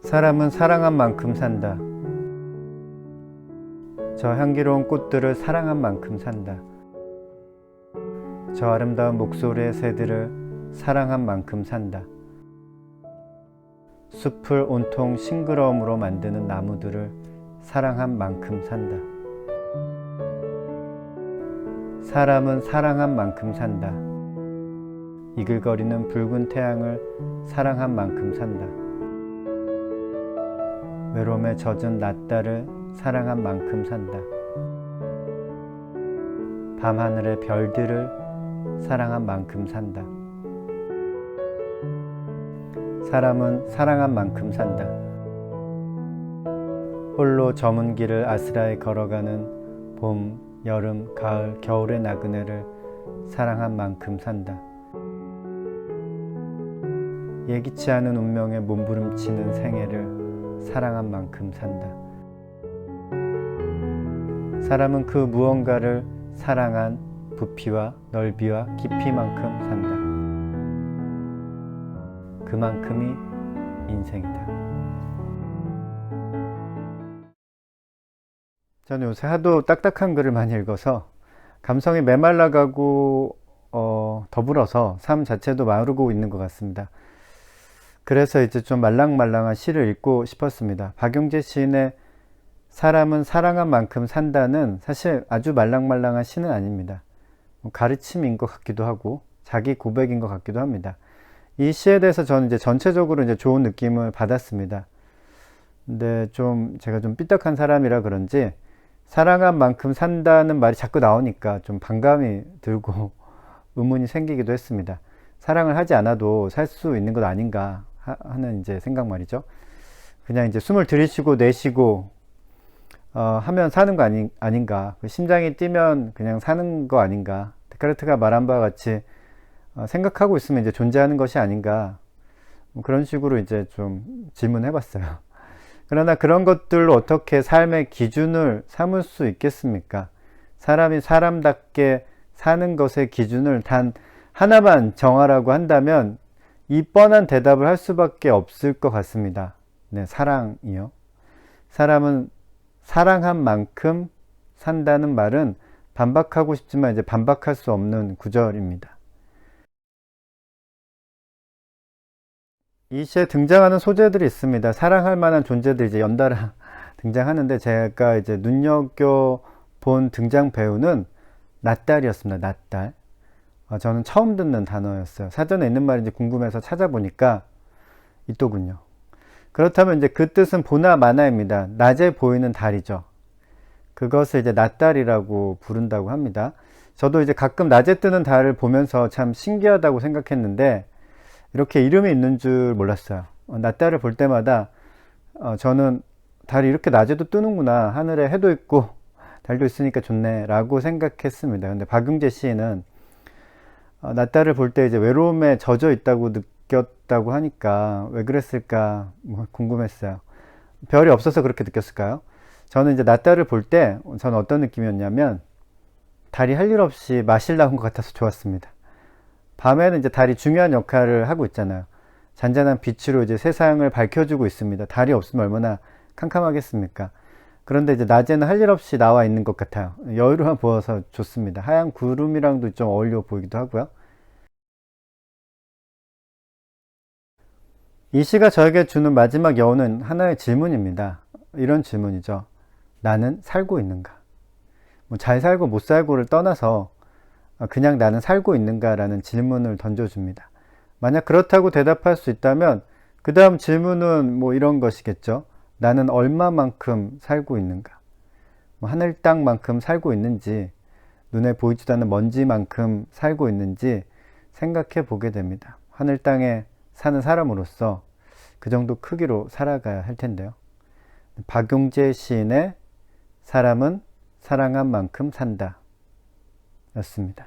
사람은 사랑한 만큼 산다. 저 향기로운 꽃들을 사랑한 만큼 산다. 저 아름다운 목소리의 새들을 사랑한 만큼 산다. 숲을 온통 싱그러움으로 만드는 나무들을 사랑한 만큼 산다. 사람은 사랑한 만큼 산다. 이글거리는 붉은 태양을 사랑한 만큼 산다. 외로움에 젖은 낮달을 사랑한 만큼 산다. 밤하늘의 별들을 사랑한 만큼 산다. 사람은 사랑한 만큼 산다. 홀로 저문 길을 아스라에 걸어가는 봄, 여름, 가을, 겨울의 나그네를 사랑한 만큼 산다. 예기치 않은 운명에 몸부림치는 생애를 사랑한 만큼 산다. 사람은 그 무언가를 사랑한 부피와 넓이와 깊이만큼 산다. 그만큼이 인생이다. 저는 요새 하도 딱딱한 글을 많이 읽어서 감성이 메말라가고 어, 더불어서 삶 자체도 마르고 있는 것 같습니다. 그래서 이제 좀 말랑말랑한 시를 읽고 싶었습니다. 박용재 시인의 사람은 사랑한 만큼 산다는 사실 아주 말랑말랑한 시는 아닙니다. 뭐 가르침인 것 같기도 하고 자기 고백인 것 같기도 합니다. 이 시에 대해서 저는 이제 전체적으로 이제 좋은 느낌을 받았습니다. 근데 좀 제가 좀 삐딱한 사람이라 그런지 사랑한 만큼 산다는 말이 자꾸 나오니까 좀 반감이 들고 의문이 생기기도 했습니다. 사랑을 하지 않아도 살 수 있는 것 아닌가 하는 이제 생각 말이죠. 그냥 이제 숨을 들이쉬고 내쉬고 어, 하면 사는 거 아니, 아닌가. 그 심장이 뛰면 그냥 사는 거 아닌가. 데카르트가 말한 바와 같이 어, 생각하고 있으면 이제 존재하는 것이 아닌가. 뭐 그런 식으로 이제 좀 질문해 봤어요. 그러나 그런 것들로 어떻게 삶의 기준을 삼을 수 있겠습니까? 사람이 사람답게 사는 것의 기준을 단 하나만 정하라고 한다면 이 뻔한 대답을 할 수밖에 없을 것 같습니다. 네, 사랑이요. 사람은 사랑한 만큼 산다는 말은 반박하고 싶지만 이제 반박할 수 없는 구절입니다. 이 시에 등장하는 소재들이 있습니다. 사랑할 만한 존재들이 이제 연달아 등장하는데 제가 이제 눈여겨 본 등장 배우는 낫달이었습니다. 낫달. 어, 저는 처음 듣는 단어였어요. 사전에 있는 말인지 궁금해서 찾아보니까 이또군요. 그렇다면 이제 그 뜻은 보나 마나입니다. 낮에 보이는 달이죠. 그것을 이제 낮달이라고 부른다고 합니다. 저도 이제 가끔 낮에 뜨는 달을 보면서 참 신기하다고 생각했는데 이렇게 이름이 있는 줄 몰랐어요. 어, 낮달을 볼 때마다 어, 저는 달이 이렇게 낮에도 뜨는구나. 하늘에 해도 있고 달도 있으니까 좋네. 라고 생각했습니다. 근데 박용재 시인은 어, 낮달을 볼때 이제 외로움에 젖어 있다고 느꼈다고 하니까 왜 그랬을까 뭐 궁금했어요. 별이 없어서 그렇게 느꼈을까요? 저는 이제 낮달을 볼때 저는 어떤 느낌이었냐면 달이 할 일 없이 마실 나온 것 같아서 좋았습니다. 밤에는 이제 달이 중요한 역할을 하고 있잖아요. 잔잔한 빛으로 이제 세상을 밝혀주고 있습니다. 달이 없으면 얼마나 캄캄하겠습니까? 그런데 이제 낮에는 할 일 없이 나와 있는 것 같아요. 여유로워 보여서 좋습니다. 하얀 구름이랑도 좀 어울려 보이기도 하고요. 이 시가 저에게 주는 마지막 여운은 하나의 질문입니다. 이런 질문이죠. 나는 살고 있는가? 뭐 잘 살고 못 살고를 떠나서 그냥 나는 살고 있는가라는 질문을 던져줍니다. 만약 그렇다고 대답할 수 있다면 그 다음 질문은 뭐 이런 것이겠죠. 나는 얼마만큼 살고 있는가? 뭐 하늘 땅만큼 살고 있는지, 눈에 보이지도 않는 먼지만큼 살고 있는지 생각해 보게 됩니다. 하늘 땅에 사는 사람으로서 그 정도 크기로 살아가야 할 텐데요. 박용재 시인의 사람은 사랑한 만큼 산다. 였습니다.